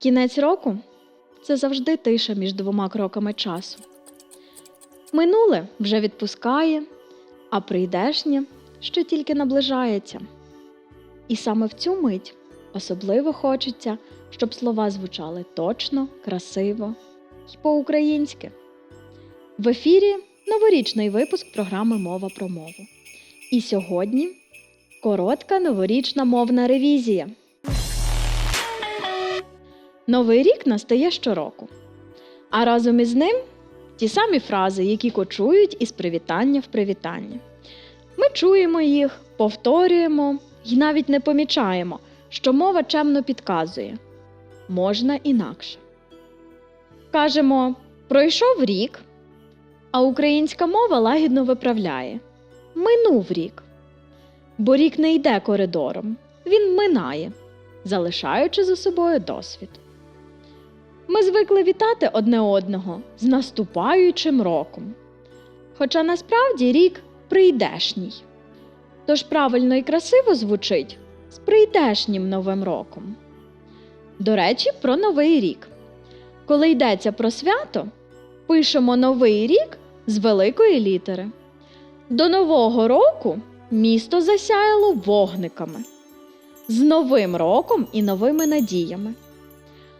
Кінець року це завжди тиша між двома кроками часу. Минуле вже відпускає, а прийдешнє ще тільки наближається. І саме в цю мить особливо хочеться, щоб слова звучали точно, красиво і по-українськи. В ефірі новорічний випуск програми Мова про мову. І сьогодні коротка новорічна мовна ревізія. Новий рік настає щороку. А разом із ним ті самі фрази, які кочують із привітання в привітання. Ми чуємо їх, повторюємо і навіть не помічаємо, що мова чемно підказує можна інакше. Кажемо, пройшов рік, а українська мова лагідно виправляє минув рік. Бо рік не йде коридором, він минає, залишаючи за собою досвід. Ми звикли вітати одне одного з наступаючим роком. Хоча насправді рік прийдешній. Тож правильно і красиво звучить з прийдешнім новим роком. До речі, про новий рік. Коли йдеться про свято, пишемо новий рік з великої літери. До Нового року місто засяяло вогниками з Новим роком і новими надіями.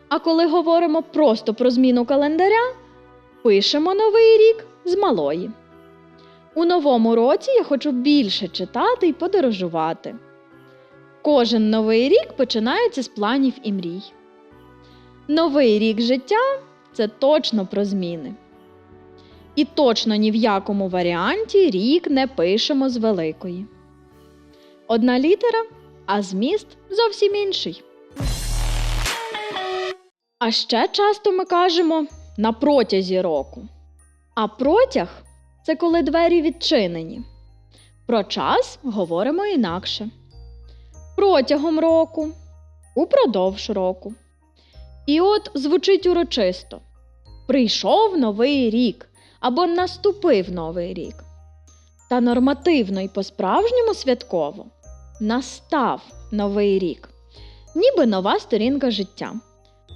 А коли говоримо просто про зміну календаря, пишемо новий рік з малої. У новому році я хочу більше читати і подорожувати. Кожен новий рік починається з планів і мрій. Новий рік життя це точно про зміни. І точно ні в якому варіанті рік не пишемо з великої. Одна літера, а зміст зовсім інший. А ще часто ми кажемо на протязі року. А протяг це коли двері відчинені. Про час говоримо інакше. Протягом року, упродовж року. І от звучить урочисто: прийшов новий рік або наступив новий рік. Та нормативно і по-справжньому святково настав новий рік, ніби нова сторінка життя.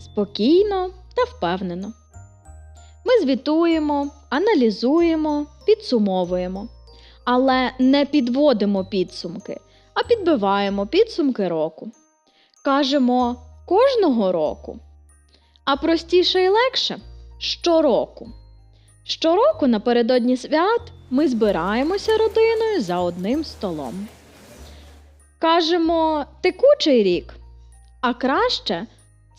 Спокійно та впевнено. Ми звітуємо, аналізуємо, підсумовуємо, але не підводимо підсумки, а підбиваємо підсумки року. Кажемо кожного року, а простіше і легше щороку. Щороку напередодні свят ми збираємося родиною за одним столом. Кажемо текучий рік, а краще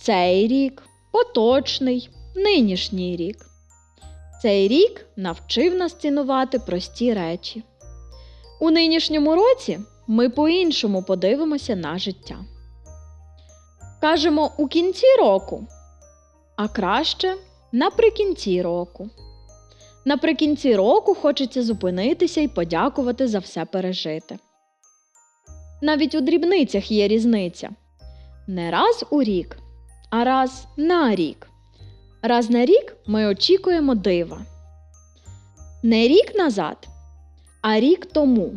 цей рік, поточний, нинішній рік. Цей рік навчив нас цінувати прості речі. У нинішньому році ми по-іншому подивимося на життя. Кажемо у кінці року, а краще наприкінці року. Наприкінці року хочеться зупинитися і подякувати за все пережите. Навіть у дрібницях є різниця. Не раз у рік, а раз на рік. Раз на рік ми очікуємо дива. Не рік назад, а рік тому.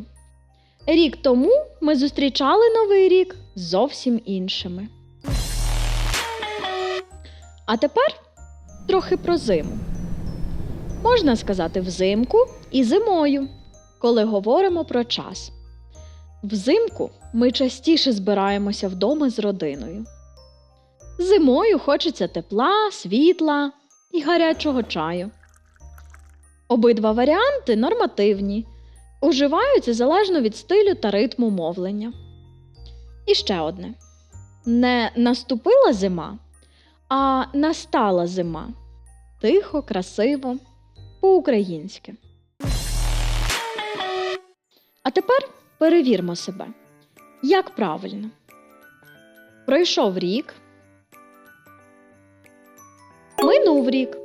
Рік тому ми зустрічали новий рік зовсім іншими. А тепер трохи про зиму. Можна сказати взимку і зимою, коли говоримо про час. Взимку ми частіше збираємося вдома з родиною. Зимою хочеться тепла, світла і гарячого чаю. Обидва варіанти нормативні, уживаються залежно від стилю та ритму мовлення. І ще одне: не наступила зима, а настала зима. Тихо, красиво, по-українськи. А тепер перевірмо себе. Як правильно? Пройшов рік. Минув рік.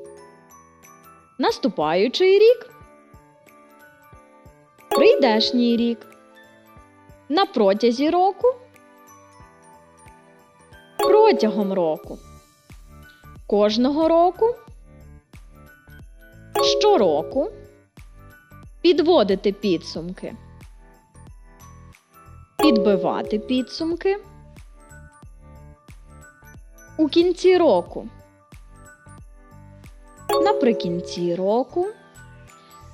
Наступаючий рік. Прийдешній рік. На протязі року. Протягом року. Кожного року. Щороку. Підводити підсумки. Підбивати підсумки. у кінці року? Наприкінці року.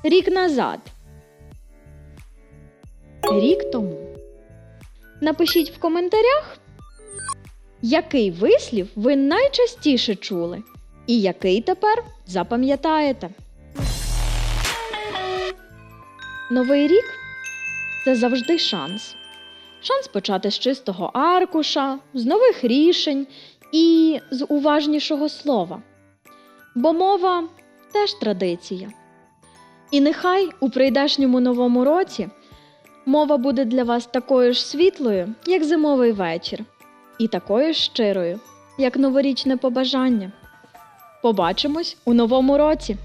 Рік назад. Рік тому. Напишіть в коментарях, який вислів ви найчастіше чули, і який тепер запам'ятаєте. Новий рік це завжди шанс. Шанс почати з чистого аркуша, з нових рішень і з уважнішого слова. Бо мова теж традиція. І нехай у прийдешньому новому році мова буде для вас такою ж світлою, як зимовий вечір, і такою ж щирою, як новорічне побажання. Побачимось у новому році!